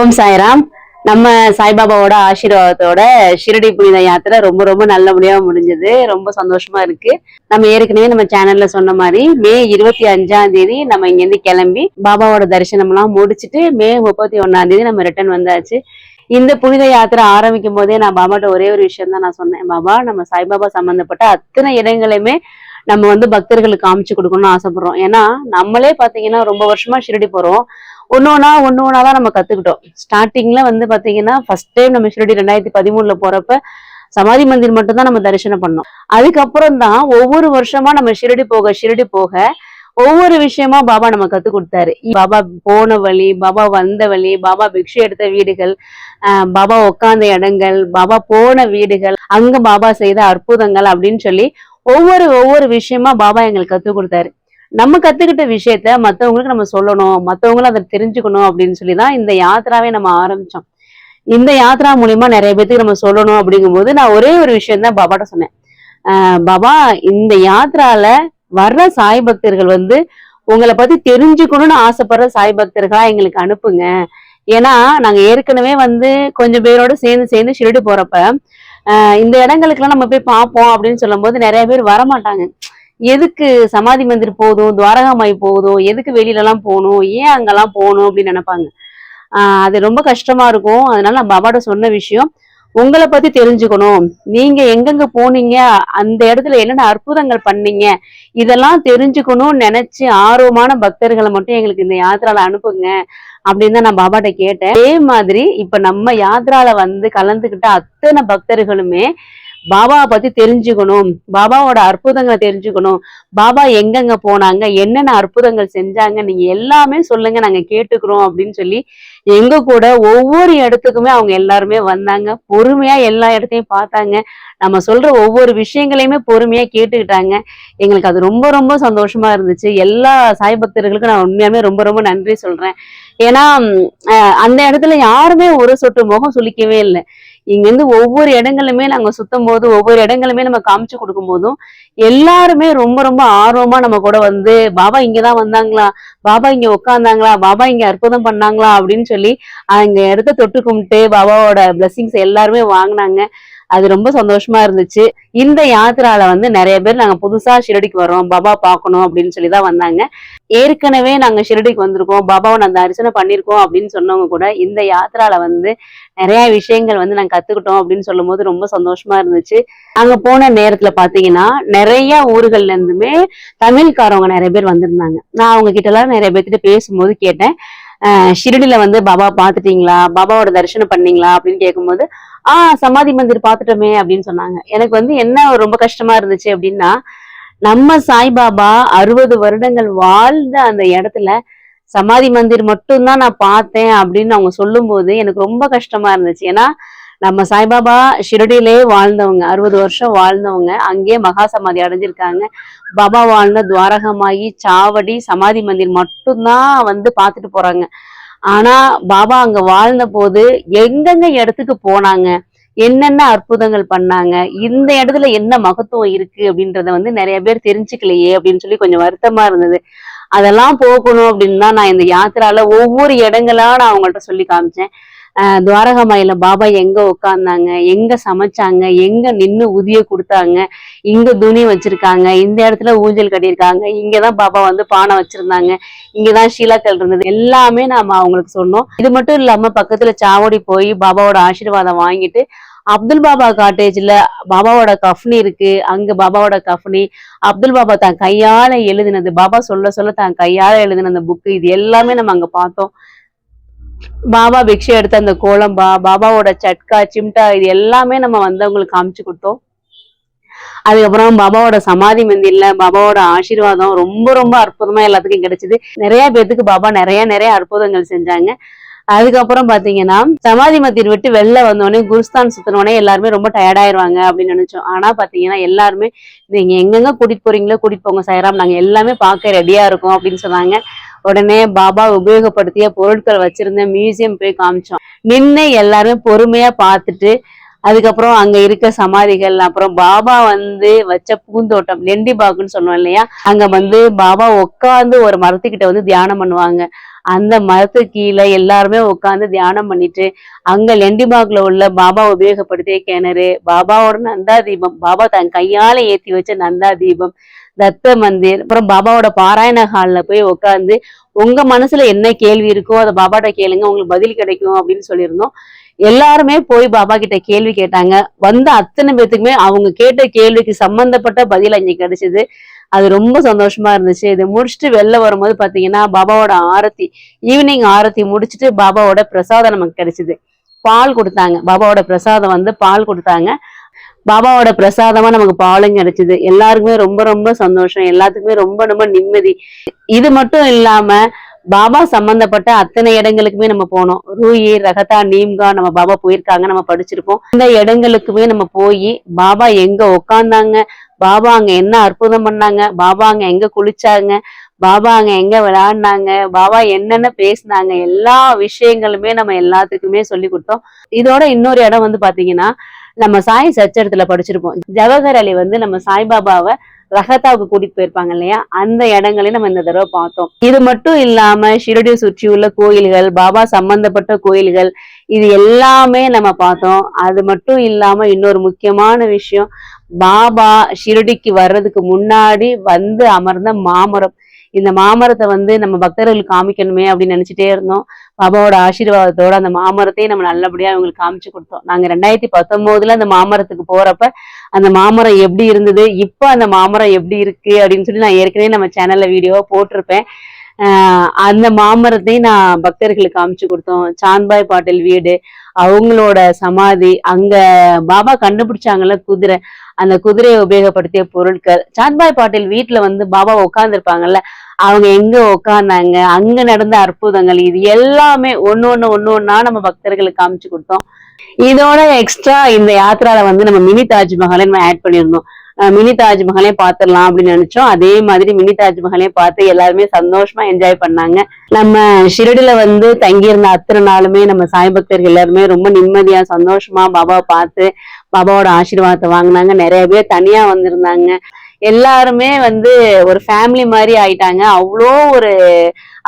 ஓம் சாய்ராம். நம்ம சாய்பாபாவோட ஆசீர்வாதத்தோட ஷிரடி புனித யாத்திரை ரொம்ப ரொம்ப நல்லபடியா முடிஞ்சது. ரொம்ப சந்தோஷமா இருக்கு. நம்ம ஏற்கனவே நம்ம சேனல்ல சொன்ன மாதிரி மே இருபத்தி அஞ்சாம் தேதி நம்ம இங்கேருந்து கிளம்பி பாபாவோட தரிசனம் எல்லாம் முடிச்சுட்டு மே முப்பத்தி ஒன்னாம் தேதி நம்ம ரிட்டர்ன் வந்தாச்சு. இந்த புனித யாத்திரை ஆரம்பிக்கும் போதே நான் பாபாட்ட ஒரே ஒரு விஷயம் தான் நான் சொன்னேன். பாபா நம்ம சாய்பாபா சம்பந்தப்பட்ட அத்தனை இடங்களையுமே நம்ம வந்து பக்தர்களுக்கு காமிச்சு கொடுக்கணும்னு ஆசைப்படுறோம். ஏன்னா நம்மளே பாத்தீங்கன்னா ரொம்ப வருஷமா ஷிரடி போறோம். ஒன்று ஒன்றா ஒன்று ஒன்றா தான் நம்ம கத்துக்கிட்டோம். ஸ்டார்டிங்ல வந்து பாத்தீங்கன்னா ஃபர்ஸ்ட் டைம் நம்ம ஷிரடி ரெண்டாயிரத்தி பதிமூணுல போறப்ப சமாதி மந்திர் மட்டும்தான் நம்ம தரிசனம் பண்ணோம். அதுக்கப்புறம் தான் ஒவ்வொரு வருஷமா நம்ம ஷிரடி போக ஷிரடி போக ஒவ்வொரு விஷயமா பாபா நம்ம கத்து கொடுத்தாரு. பாபா போன வழி பாபா வந்த வழி பாபா பிக்ஷு எடுத்த வீடுகள் பாபா உட்கார்ந்த இடங்கள் பாபா போன வீடுகள் அங்க பாபா செய்த அற்புதங்கள் அப்படின்னு சொல்லி ஒவ்வொரு ஒவ்வொரு விஷயமா பாபா எங்களுக்கு கத்து கொடுத்தாரு. நம்ம கத்துக்கிட்ட விஷயத்த மத்தவங்களுக்கு நம்ம சொல்லணும் மத்தவங்களும் அதை தெரிஞ்சுக்கணும் அப்படின்னு சொல்லி தான் இந்த யாத்திராவே நம்ம ஆரம்பிச்சோம். இந்த யாத்ரா மூலியமா நிறைய பேத்துக்கு நம்ம சொல்லணும் அப்படிங்கும்போது நான் ஒரே ஒரு விஷயம் தான் பாபாட்ட சொன்னேன். ஆஹ் பாபா இந்த யாத்திரால வர்ற சாய் பக்தர்கள் வந்து உங்களை பத்தி தெரிஞ்சுக்கணும்னு ஆசைப்படுற சாய் பக்தர்களா எங்களுக்கு அனுப்புங்க. ஏன்னா நாங்க ஏற்கனவே வந்து கொஞ்சம் பேரோட சேர்ந்து சேர்ந்து ஷிரடி போறப்ப ஆஹ் இந்த இடங்களுக்குலாம் நம்ம போய் பார்ப்போம் அப்படின்னு சொல்லும் போது நிறைய பேர் வரமாட்டாங்க. எதுக்கு சமாதி மந்திர் போதும் துவாரகாமாய் போதும் எதுக்கு வெளியிலலாம் போகணும் ஏன் அங்கெல்லாம் போகணும் அப்படின்னு நினைப்பாங்க. ஆஹ் அது ரொம்ப கஷ்டமா இருக்கும். அதனால நான் அவாட சொன்ன விஷயம் உங்களை பத்தி தெரிஞ்சுக்கணும். நீங்க எங்கெங்க போனீங்க அந்த இடத்துல என்னென்ன அற்புதங்கள் பண்ணீங்க இதெல்லாம் தெரிஞ்சுக்கணும்னு நினைச்சு ஆர்வமான பக்தர்களை மட்டும் எங்களுக்கு இந்த யாத்திரால அனுப்புங்க அப்படின்னு தான் நான் பாபாட்ட கேட்டேன். அதே மாதிரி இப்ப நம்ம யாத்திரால வந்து கலந்துகிட்ட அத்தனை பக்தர்களுமே பாபாவை பத்தி தெரிஞ்சுக்கணும். பாபாவோட அற்புதங்களை தெரிஞ்சுக்கணும். பாபா எங்கெங்க போனாங்க என்னென்ன அற்புதங்கள் செஞ்சாங்க நீங்க எல்லாமே சொல்லுங்க நாங்க கேட்டுக்கிறோம் அப்படின்னு சொல்லி எங்க கூட ஒவ்வொரு இடத்துக்குமே அவங்க எல்லாருமே வந்தாங்க. பொறுமையா எல்லா இடத்தையும் பார்த்தாங்க. நம்ம சொல்ற ஒவ்வொரு விஷயங்களையுமே பொறுமையா கேட்டுக்கிட்டாங்க. எங்களுக்கு அது ரொம்ப ரொம்ப சந்தோஷமா இருந்துச்சு. எல்லா சாய் பக்தர்களுக்கும் நான் உண்மையாமே ரொம்ப ரொம்ப நன்றி சொல்றேன். ஏன்னா அந்த இடத்துல யாருமே ஒரு சொட்டு முகம் சுளிக்கவே இல்லை. இங்க இருந்து ஒவ்வொரு இடங்களுமே நாங்க சுத்தும் போது ஒவ்வொரு இடங்களுமே நம்ம காமிச்சு கொடுக்கும் போதும் எல்லாருமே ரொம்ப ரொம்ப ஆர்வமா நம்ம கூட வந்து பாபா இங்கதான் வந்தாங்களா? பாபா இங்க உட்காந்தாங்களா? பாபா இங்க அற்புதம் பண்ணாங்களா? அப்படின்னு சொல்லி அங்க இடத்த தொட்டு கும்பிட்டு பாபாவோட பிளஸ்ஸிங்ஸ் எல்லாருமே வாங்கினாங்க. அது ரொம்ப சந்தோஷமா இருந்துச்சு. இந்த யாத்திரால வந்து நிறைய பேர் நாங்க புதுசா ஷிரடிக்கு வரோம் பாபா பார்க்கணும் அப்படின்னு சொல்லி தான் வந்தாங்க. ஏற்கனவே நாங்க ஷிரடிக்கு வந்திருக்கோம். பாபாவை நான் தரிசனம் பண்ணியிருக்கோம் அப்படின்னு சொன்னவங்க கூட இந்த யாத்திரால வந்து நிறைய விஷயங்கள் வந்து நாங்க கத்துக்கிட்டோம் அப்படின்னு சொல்லும் போது ரொம்ப சந்தோஷமா இருந்துச்சு. அங்க போன நேரத்துல பாத்தீங்கன்னா நிறைய ஊர்கள்ல இருந்துமே தமிழ்காரவங்க நிறைய பேர் வந்திருந்தாங்க. நான் அவங்க கிட்ட எல்லாம் நிறைய பேர்கிட்ட பேசும்போது கேட்டேன். ஆஹ் வந்து பாபா பாத்துட்டீங்களா பாபாவோட தரிசனம் பண்ணீங்களா? அப்படின்னு கேட்கும்போது ஆஹ் சமாதி மந்திர் பாத்துட்டோமே அப்படின்னு சொன்னாங்க. எனக்கு வந்து என்ன ரொம்ப கஷ்டமா இருந்துச்சு அப்படின்னா நம்ம சாய்பாபா அறுபது வருடங்கள் வாழ்ந்த அந்த இடத்துல சமாதி மந்திர் மட்டும்தான் நான் பார்த்தேன் அப்படின்னு அவங்க சொல்லும்போது எனக்கு ரொம்ப கஷ்டமா இருந்துச்சு. ஏன்னா நம்ம சாய்பாபா ஷிரடியிலே வாழ்ந்தவங்க அறுபது வருஷம் வாழ்ந்தவங்க அங்கேயே மகா சமாதி அடைஞ்சிருக்காங்க. பாபா வாழ்ந்த துவாரகமாயி சாவடி சமாதி மந்திர் மட்டும்தான் வந்து பார்த்துட்டு போறாங்க. ஆனா பாபா அங்க வாழ்ந்த போது எங்கெங்க இடத்துக்கு போனாங்க? என்னென்ன அற்புதங்கள் பண்ணாங்க? இந்த இடத்துல என்ன மகத்துவம் இருக்கு அப்படின்றத வந்து நிறைய பேர் தெரிஞ்சுக்கலையே அப்படின்னு சொல்லி கொஞ்சம் வருத்தமா இருந்தது. அதெல்லாம் போகணும் அப்படின்னு தான் நான் இந்த யாத்திரால ஒவ்வொரு இடங்களா நான் அவங்கள்ட்ட சொல்லி காமிச்சேன். துவாரகமாயில பாபா எங்க உட்கார்ந்தாங்க? எங்க சமைச்சாங்க? எங்க நின்னு உதிய கொடுத்தாங்க? இங்க துணி வச்சிருக்காங்க? இந்த இடத்துல ஊஞ்சல் கட்டியிருக்காங்க? இங்கதான் பாபா வந்து பானை வச்சிருந்தாங்க. இங்கதான் ஷீலாக்கள் இருந்தது. எல்லாமே நாம அவங்களுக்கு சொன்னோம். இது மட்டும் இல்லாம பக்கத்துல சாவடி போய் பாபாவோட ஆசீர்வாதம் வாங்கிட்டு அப்துல் பாபா காட்டேஜ்ல பாபாவோட கஃப்னி இருக்கு. அங்க பாபாவோட கஃப்னி அப்துல் பாபா தான் கையால எழுதினது பாபா சொல்ல சொல்ல தான் கையால எழுதின அந்த புக்கு இது எல்லாமே நம்ம அங்க பார்த்தோம். பாபா பிக்ஷை எடுத்த அந்த கோலம்பா பாபாவோட சட்கா சிம்டா இது எல்லாமே நம்ம வந்தவங்களுக்கு காமிச்சு கொடுத்தோம். அதுக்கப்புறம் பாபாவோட சமாதி மந்திர்ல பாபாவோட ஆசீர்வாதம் ரொம்ப ரொம்ப அற்புதமா எல்லாத்துக்கும் கிடைச்சது. நிறைய பேத்துக்கு பாபா நிறைய நிறைய அற்புதங்கள் செஞ்சாங்க. அதுக்கப்புறம் பாத்தீங்கன்னா சமாதி மத்தியில் விட்டு வெளில வந்தோடனே குருஸ்தான் சுத்தினோடனே எல்லாருமே ரொம்ப டயர்டாயிருவாங்க அப்படின்னு நினைச்சோம். ஆனா பாத்தீங்கன்னா எல்லாருமே நீங்க எங்கெங்க கூட்டிட்டு போறீங்களோ கூட்டிட்டு போங்க சைராம் நாங்க எல்லாமே பார்க்க ரெடியா இருக்கோம் அப்படின்னு சொன்னாங்க. உடனே பாபா உபயோகப்படுத்திய பொருட்கள் வச்சிருந்த மியூசியம் போய் காமிச்சோம். நின்று எல்லாருமே பொறுமையா பார்த்துட்டு அதுக்கப்புறம் அங்க இருக்க சமாதிகள் அப்புறம் பாபா வந்து வச்ச பூந்தோட்டம் லெண்டி பாகுன்னு சொன்னோம் இல்லையா? அங்க வந்து பாபா உட்காந்து ஒரு மரத்துக்கிட்ட வந்து தியானம் பண்ணுவாங்க. அந்த மரத்து கீழே எல்லாருமே உட்காந்து தியானம் பண்ணிட்டு அங்க லெண்டிபாக்ல உள்ள பாபா உபயோகப்படுத்திய கிணறு பாபாவோட நந்தா தீபம் பாபா தன் கையால ஏத்தி வச்ச நந்தா தீபம் தத்த மந்திர் அப்புறம் பாபாவோட பாராயண ஹால்ல போய் உட்காந்து உங்க மனசுல என்ன கேள்வி இருக்கோ அதை பாபாட்ட கேளுங்க உங்களுக்கு பதில் கிடைக்கும் அப்படின்னு சொல்லியிருந்தோம். எல்லாருமே போய் பாபா கிட்ட கேள்வி கேட்டாங்க. வந்த அத்தனை பேத்துக்குமே அவங்க கேட்ட கேள்விக்கு சம்பந்தப்பட்ட பதில் அங்கே கிடைச்சது. அது ரொம்ப சந்தோஷமா இருந்துச்சு. இதை முடிச்சுட்டு வெளில வரும்போது பாத்தீங்கன்னா பாபாவோட ஆரத்தி ஈவினிங் ஆரத்தி முடிச்சுட்டு பாபாவோட பிரசாதம் நமக்கு கிடைச்சது. பால் கொடுத்தாங்க. பாபாவோட பிரசாதம் வந்து பால் கொடுத்தாங்க. பாபாவோட பிரசாதமா நமக்கு பாலும் கிடைச்சது. எல்லாருக்குமே ரொம்ப ரொம்ப சந்தோஷம். எல்லாத்துக்குமே ரொம்ப ரொம்ப நிம்மதி. இது மட்டும் இல்லாம பாபா சம்பந்தப்பட்ட அத்தனை இடங்களுக்குமே நம்ம போனோம். ரூயி ரகதா நீம்கா நம்ம பாபா போயிருக்காங்க நம்ம படிச்சிருப்போம். இந்த இடங்களுக்குமே நம்ம போய் பாபா எங்க உக்காந்தாங்க பாபா அங்க என்ன அற்புதம் பண்ணாங்க பாபா அங்க எங்க குளிச்சாங்க பாபா அங்க எங்க விளையாடினாங்க பாபா என்னென்ன பேசினாங்க எல்லா விஷயங்களுமே நம்ம எல்லாத்துக்குமே சொல்லி கொடுத்தோம். இதோட இன்னொரு இடம் வந்து பாத்தீங்கன்னா நம்ம சாய் சச்சரத்துல படிச்சிருப்போம். ஜவஹர் அலி வந்து நம்ம சாய்பாபாவை ரகத்தாவுக்கு கூட்டிட்டு போயிருப்பாங்க இல்லையா? அந்த இடங்களையும் நம்ம இந்த தடவை பார்த்தோம். இது மட்டும் இல்லாம ஷிரடி சுற்றி உள்ள கோயில்கள் பாபா சம்பந்தப்பட்ட கோயில்கள் இது எல்லாமே நம்ம பார்த்தோம். அது மட்டும் இல்லாம இன்னொரு முக்கியமான விஷயம் பாபா ஷிரடிக்கு வர்றதுக்கு முன்னாடி வந்து அமர்ந்த மாமரம். இந்த மாமரத்தை வந்து நம்ம பக்தர்களுக்கு காமிக்கணுமே அப்படின்னு நினைச்சிட்டே இருந்தோம். பாபாவோட ஆசீர்வாதத்தோட அந்த மாமரத்தையும் நம்ம நல்லபடியா அவங்களுக்கு காமிச்சு கொடுத்தோம். நாங்க ரெண்டாயிரத்தி பத்தொன்பதுல அந்த மாமரத்துக்கு போறப்ப அந்த மாமரம் எப்படி இருந்தது இப்போ அந்த மாமரம் எப்படி இருக்கு அப்படின்னு சொல்லி நான் ஏற்கனவே நம்ம சேனல்ல வீடியோவா போட்டிருப்பேன். அந்த மாமரத்தையும் நான் பக்தர்களுக்கு காமிச்சு கொடுத்தோம். சாந்த்பாய் பாட்டில் வீடு அவங்களோட சமாதி அங்க பாபா கண்டுபிடிச்சாங்கல்ல குதிரை அந்த குதிரையை உபயோகப்படுத்திய பொருட்கள். சாந்த்பாய் பாட்டில் வீட்டுல வந்து பாபா உட்காந்துருப்பாங்கல்ல அவங்க எங்க உட்கார்ந்தாங்க அங்க நடந்த அற்புதங்கள் இது எல்லாமே ஒன்னு ஒன்னு ஒன்னு ஒன்னா நம்ம பக்தர்களுக்கு காமிச்சு கொடுத்தோம். இதோட எக்ஸ்ட்ரா இந்த யாத்திரால வந்து நம்ம மினி தாஜ்மஹாலை நம்ம ஆட் பண்ணியிருந்தோம். மினி தாஜ்மஹாலே பார்த்துடலாம் அப்படின்னு நினைச்சோம். அதே மாதிரி மினி தாஜ்மஹாலே பார்த்து எல்லாருமே சந்தோஷமா என்ஜாய் பண்ணாங்க. நம்ம ஷிரடியில வந்து தங்கியிருந்த அத்தனை நாளுமே நம்ம சாய் பக்தர்கள் எல்லாருமே ரொம்ப நிம்மதியா சந்தோஷமா பாபாவை பார்த்து பாபாவோட ஆசீர்வாதத்தை வாங்கினாங்க. நிறைய பேர் தனியா வந்திருந்தாங்க. எல்லாருமே வந்து ஒரு ஃபேமிலி மாதிரி ஆயிட்டாங்க. அவ்வளோ ஒரு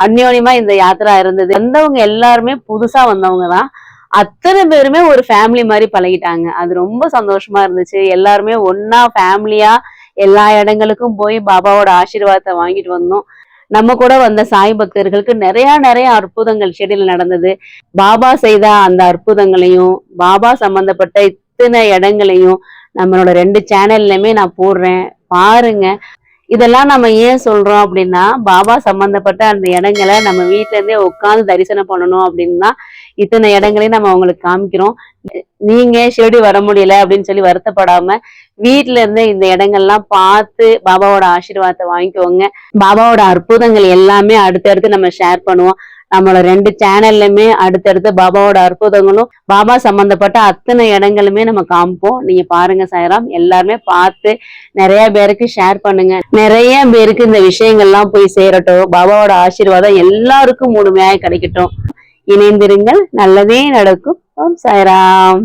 அந்யோன்யமா இந்த யாத்திரா இருந்தது. வந்தவங்க எல்லாருமே புதுசா வந்தவங்க தான் அத்தனை பேருமே ஒரு ஃபேமிலி மாதிரி பழகிட்டாங்க. அது ரொம்ப சந்தோஷமா இருந்துச்சு. எல்லாருமே ஒன்னா ஃபேமிலியா எல்லா இடங்களுக்கும் போய் பாபாவோட ஆசீர்வாதத்தை வாங்கிட்டு வந்தோம். நம்ம கூட வந்த சாய் பக்தர்களுக்கு நிறைய நிறைய அற்புதங்கள் செடியில் நடந்தது. பாபா செய்த அந்த அற்புதங்களையும் பாபா சம்பந்தப்பட்ட இத்தனை இடங்களையும் நம்மளோட ரெண்டு சேனல்லையுமே நான் போடுறேன். பாருங்க. இதெல்லாம் நம்ம ஏன் சொல்றோம் அப்படின்னா பாபா சம்பந்தப்பட்ட அந்த இடங்களை நம்ம வீட்டுல இருந்தே உட்காந்து தரிசனம் பண்ணணும் அப்படின்னா இத்தனை இடங்களையும் நம்ம அவங்களுக்கு காமிக்கிறோம். நீங்க ஷிரடி வர முடியல அப்படின்னு சொல்லி வருத்தப்படாம வீட்டுல இருந்தே இந்த இடங்கள்லாம் பார்த்து பாபாவோட ஆசீர்வாதத்தை வாங்கிக்கோங்க. பாபாவோட அற்புதங்கள் எல்லாமே அடுத்தடுத்து நம்ம ஷேர் பண்ணுவோம். நம்மளோட ரெண்டு சேனல்லுமே அடுத்தடுத்து பாபாவோட அற்புதங்களும் பாபா சம்பந்தப்பட்ட அத்தனை இடங்களுமே நம்ம காமிப்போம். நீங்க பாருங்க சாய்ராம் எல்லாருமே பார்த்து நிறைய பேருக்கு ஷேர் பண்ணுங்க. நிறைய பேருக்கு இந்த விஷயங்கள்லாம் போய் சேரட்டும். பாபாவோட ஆசீர்வாதம் எல்லாருக்கும் முழுமையாக கிடைக்கட்டும். இணைந்திருங்கள். நல்லதே நடக்கும். ஓம் சாய்ராம்.